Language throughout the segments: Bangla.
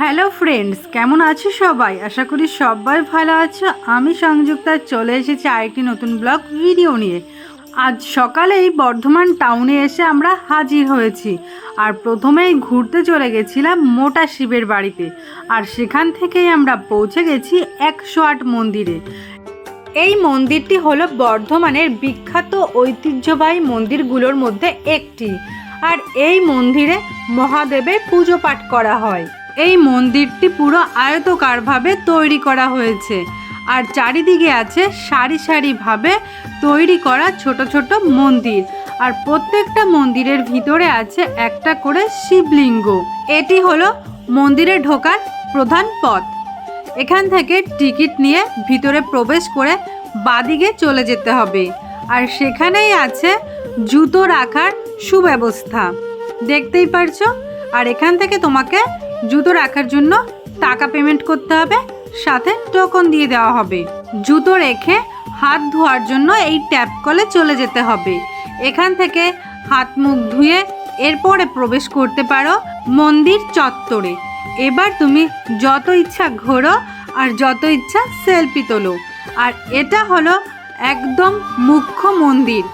হ্যালো ফ্রেন্ডস, কেমন আছো সবাই? আশা করি সবাই ভালো আছো। আমি সংযুক্তা চলে এসেছি আরেকটি নতুন ব্লগ ভিডিও নিয়ে। আজ সকালেই বর্ধমান টাউনে এসে আমরা হাজির হয়েছি আর প্রথমেই ঘুরতে চলে গেছিলাম মোটা শিবের বাড়িতে আর সেখান থেকেই আমরা পৌঁছে গেছি একশো আট মন্দিরে। এই মন্দিরটি হলো বর্ধমানের বিখ্যাত ঐতিহ্যবাহী মন্দিরগুলোর মধ্যে একটি। আর এই মন্দিরে মহাদেবের পুজো পাঠ করা হয়। এই মন্দিরটি পুরো আয়তকারভাবে তৈরি করা হয়েছে। আর চারিদিকে আছে সারি সারিভাবে তৈরি করা ছোট ছোট মন্দির। আর প্রত্যেকটা মন্দিরের ভিতরে আছে একটা করে শিবলিঙ্গ। এটি হলো মন্দিরে ঢোকার প্রধান পথ। এখান থেকে টিকিট নিয়ে ভিতরে প্রবেশ করে বাদিকে চলে যেতে হবে। আর সেখানেই আছে জুতো রাখার সুব্যবস্থা। দেখতেই পারছ? আর এখান থেকে তোমাকে জুতো রাখার জন্য টাকা পেমেন্ট করতে হবে, সাথে টোকন দিয়ে দেওয়া হবে। জুতো রেখে হাত ধোয়ার জন্য এই ট্যাপ কলে চলে যেতে হবে। এখান থেকে হাত মুখ ধুয়ে এরপরে প্রবেশ করতে পারো মন্দির চত্বরে। এবার তুমি যত ইচ্ছা ঘোরো আর যত ইচ্ছা সেলফি তোলো। আর এটা হলো একদম মুখ্য মন্দির।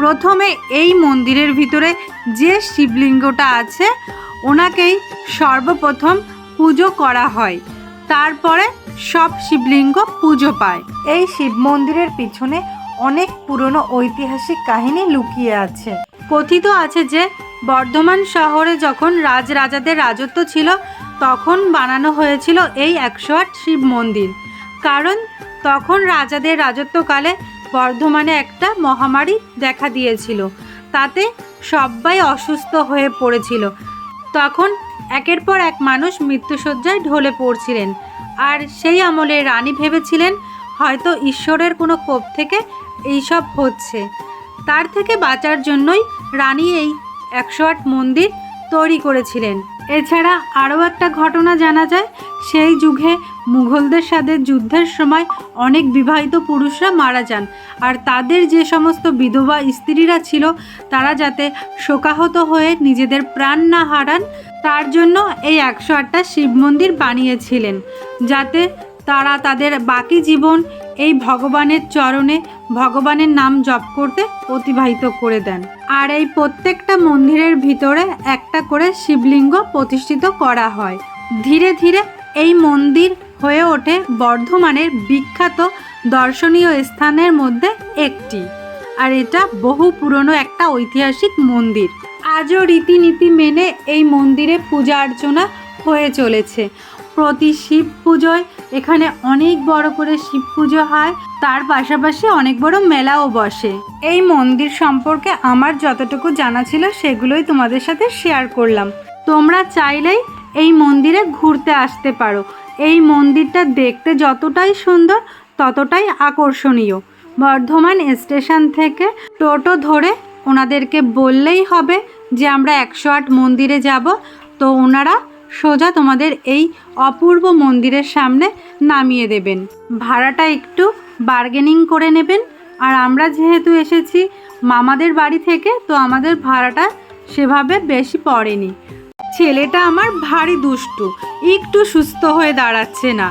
প্রথমে এই মন্দিরের ভিতরে যে শিবলিঙ্গটা আছে ওনাকেই সর্বপ্রথম পুজো করা হয়। তারপরে সব শিবলিঙ্গ পুজো পায়। এই শিব মন্দিরের পিছনে অনেক পুরনো ঐতিহাসিক কাহিনী লুকিয়ে আছে। কথিত আছে যে বর্ধমান শহরে যখন রাজরাজাদের রাজত্ব ছিল তখন বানানো হয়েছিল এই একশো আট শিব মন্দির। কারণ তখন রাজাদের রাজত্বকালে বর্ধমানে একটা মহামারী দেখা দিয়েছিল। তাতে সবাই অসুস্থ হয়ে পড়েছিল। তখন একের পর এক মানুষ মৃত্যুসজ্জায় ঢলে পড়ছিলেন। আর সেই আমলে রানী ভেবেছিলেন, হয়তো ঈশ্বরের কোনো কোপ থেকে এইসব হচ্ছে। তার থেকে বাঁচার জন্যই রানী এই একশো আট মন্দির তৈরি করেছিলেন। এছাড়া আরও একটা ঘটনা জানা যায়, সেই যুগে মুঘলদের সাথে যুদ্ধের সময় অনেক বিবাহিত পুরুষরা মারা যান। আর তাদের যে সমস্ত বিধবা স্ত্রীরা ছিল, তারা যাতে শোকাহত হয়ে নিজেদের প্রাণ না হারান, তার জন্য এই একশো আটটা শিব মন্দির বানিয়েছিলেন। যাতে তারা তাদের বাকি জীবন এই ভগবানের চরণে ভগবানের নাম জপ করতে অতিবাহিত করে দেন। আর এই প্রত্যেকটা মন্দিরের ভিতরে একটা করে শিবলিঙ্গ প্রতিষ্ঠিত করা হয়। ধীরে ধীরে এই মন্দির হয়ে ওঠে বর্ধমানের বিখ্যাত দর্শনীয় স্থানের মধ্যে একটি। আর এটা বহু পুরনো একটা ঐতিহাসিক মন্দির। আজও রীতিনীতি মেনে এই মন্দিরে পূজা অর্চনা হয়ে চলেছে। প্রতি শিব পুজোয় এখানে অনেক বড় করে শিব পুজো হয়। তার পাশাপাশি অনেক বড় মেলাও বসে। এই মন্দির সম্পর্কে আমার যতটুকু জানা ছিল সেগুলোই তোমাদের সাথে শেয়ার করলাম। তোমরা চাইলেই এই মন্দিরে ঘুরতে আসতে পারো। এই মন্দিরটা দেখতে যতটাই সুন্দর, ততটাই আকর্ষণীয়। বর্ধমান স্টেশন থেকে টোটো ধরে ওনাদেরকে বললেই হবে যে আমরা একশো আট মন্দিরে যাব। তো ওনারা সোজা তোমাদের এই অপূর্ব মন্দিরের সামনে নামিয়ে দেবেন। ভাড়াটা একটু বার্গেনিং করে নেবেন। আর আমরা যেহেতু এসেছি মামাদের বাড়ি থেকে, তো আমাদের ভাড়াটা সেভাবে বেশি পড়েনি। ছেলেটা আমার ভারী দুষ্টু, একটু সুস্থ হয়ে দাঁড়াচ্ছে না।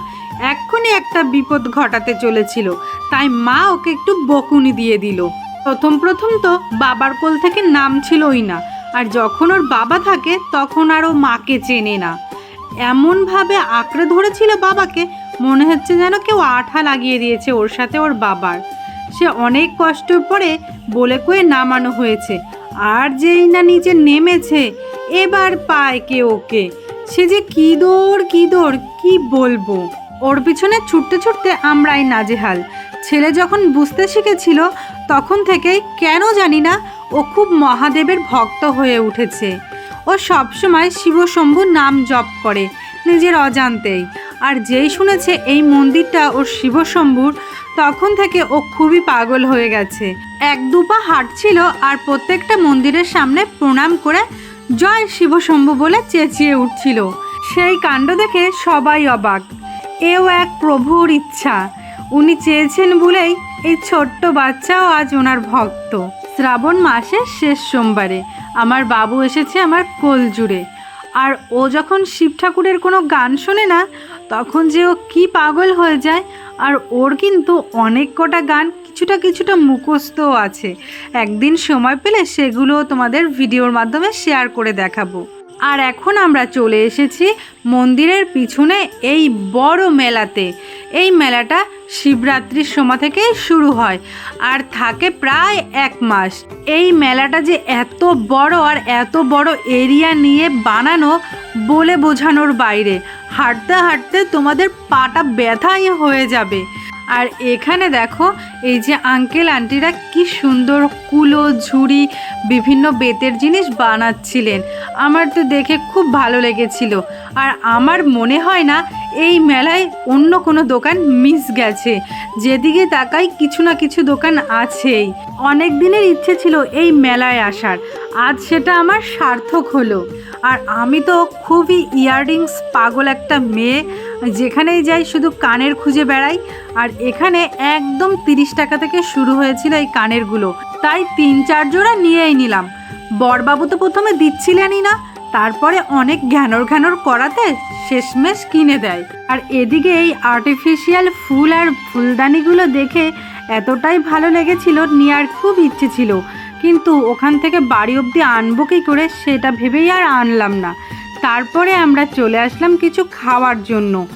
এক্ষুনি একটা বিপদ ঘটাতে চলেছিল, তাই মা ওকে একটু বকুনি দিয়ে দিল। প্রথম প্রথম তো বাবার কোল থেকে নাম ছিলই না আর যখন ওর বাবা থাকে, তখন আর ও মাকে চেনে না। এমনভাবে আঁকড়ে ধরেছিল বাবাকে, মনে হচ্ছে যেন কেউ আঠা লাগিয়ে দিয়েছে ওর সাথে ওর বাবার। সে অনেক কষ্টের পরে বলে কয়ে নামানো হয়েছে, আর যেই না নিচে নেমেছে, এবার পায় কে ওকে? সে যে কি দৌড় কি দৌড়, কি বলব? ওর পিছনে ছুটতে ছুটতে আমরাই নাজেহাল। ছেলে যখন বুঝতে শিখেছিল, তখন থেকেই কেন জানি না ও খুব মহাদেবের ভক্ত হয়ে উঠেছে। ও সবসময় শিবশম্ভু নাম জপ করে, নিজের অজান্তেই। আর যেই শুনেছে এই মন্দিরটা ওর শিবশম্ভুর, তখন থেকে ও খুবই পাগল হয়ে গেছে। এক দুপা হাঁটছিল আর প্রত্যেকটা মন্দিরের সামনে প্রণাম করে জয় শিবশম্ভু বলে চেঁচিয়ে উঠছিল। সেই কাণ্ড দেখে সবাই অবাক। এও এক প্রভুর ইচ্ছা। উনি চেয়েছেন বলেই এই ছোট্ট বাচ্চাও আজ ওনার ভক্ত। শ্রাবণ মাসের শেষ সোমবারে। আমার বাবু এসেছে আমার কোল জুড়ে। আর ও যখন শিব ঠাকুরের কোনো গান শোনে না, তখন যে ও কী পাগল হয়ে যায়। আর ওর কিন্তু অনেক কটা গান কিছুটা কিছুটা মুখস্থও আছে। একদিন সময় পেলে সেগুলো তোমাদের ভিডিওর মাধ্যমে শেয়ার করে দেখাবো। আর এখন আমরা চলে এসেছি মন্দিরের পিছনে এই বড় মেলাতে। এই মেলাটা শিবরাত্রির সময় থেকে শুরু হয় আর থাকে প্রায় এক মাস। এই মেলাটা যে এত বড় আর এত বড় এরিয়া নিয়ে বানানো বলে বোঝানোর বাইরে, হাঁটতে হাঁটতে তোমাদের পাটা ব্যথাই হয়ে যাবে। আর এখানে দেখো, এই যে আঙ্কেল আন্টিরা কি সুন্দর কুলো, ঝুড়ি, বিভিন্ন বেতের জিনিস বানাচ্ছিলেন। আমার তো দেখে খুব ভালো লেগেছিল। আর আমার মনে হয় না, এই মেলায় অন্য কোনো দোকান মিস গেছে। যেদিকে তাকাই কিছু না কিছু দোকান আছেই। অনেক দিনের ইচ্ছে ছিল এই মেলায় আসার। আজ সেটা আমার সার্থক হলো। আর আমি তো খুবই ইয়াররিংস পাগল একটা মেয়ে, যেখানেই যাই শুধু কানের খুঁজে বেড়াই। আর এখানে একদম তিরিশ টাকা থেকে শুরু হয়েছিল এই কানেরগুলো। তাই তিন চার জোড়া নিয়েই নিলাম। বরবাবু তো প্রথমে দিচ্ছিলেনই না, তারপরে অনেক ঘ্যানর ঘ্যানর করাতে শেষমেশ কিনে দেয়। আর এদিকে এই আর্টিফিশিয়াল ফুল আর ফুলদানিগুলো দেখে এতটাই ভালো লেগেছিল, নেওয়ার খুব ইচ্ছে ছিল। কিন্তু ওখান থেকে বাড়ি অবধি আনব কী করে সেটা ভেবেই আর আনলাম না। তারপরে আমরা চলে আসলাম কিছু খাওয়ার জন্য।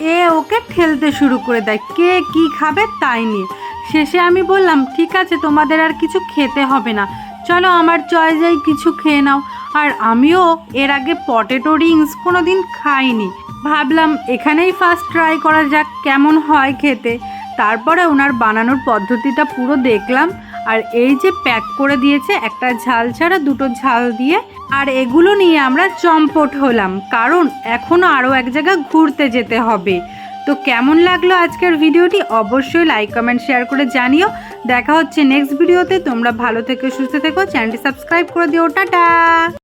এ ওকে ঠেলতে শুরু করে দেয়, কে কি খাবে তাই নিয়ে। শেষে আমি বললাম, ঠিক আছে, তোমাদের আর কিছু খেতে হবে না। চলো আমার চয়েসেই কিছু খেয়ে নাও। আর আমিও এর আগে পটেটো রিংস কোনো দিন খাইনি। ভাবলাম, এখানেই ফার্স্ট ট্রাই করা যাক কেমন হয় খেতে। তারপরে ওনার বানানোর পদ্ধতিটা পুরো দেখলাম। আর এই যে প্যাক করে দিয়েছে, একটা ঝাল ছাড়া দুটো ঝাল দিয়ে, আর এগুলো নিয়ে আমরা চম্পট হলাম, কারণ এখনও আরও এক জায়গা ঘুরতে যেতে হবে। তো কেমন লাগল আজকের ভিডিওটি? অবশ্যই লাইক কমেন্ট শেয়ার করে জানিও। দেখা হচ্ছে নেক্সট ভিডিওতে তোমরা ভালো থেকে, সুস্থ থেকো। চ্যানেলটি সাবস্ক্রাইব করে দিও। টাটা!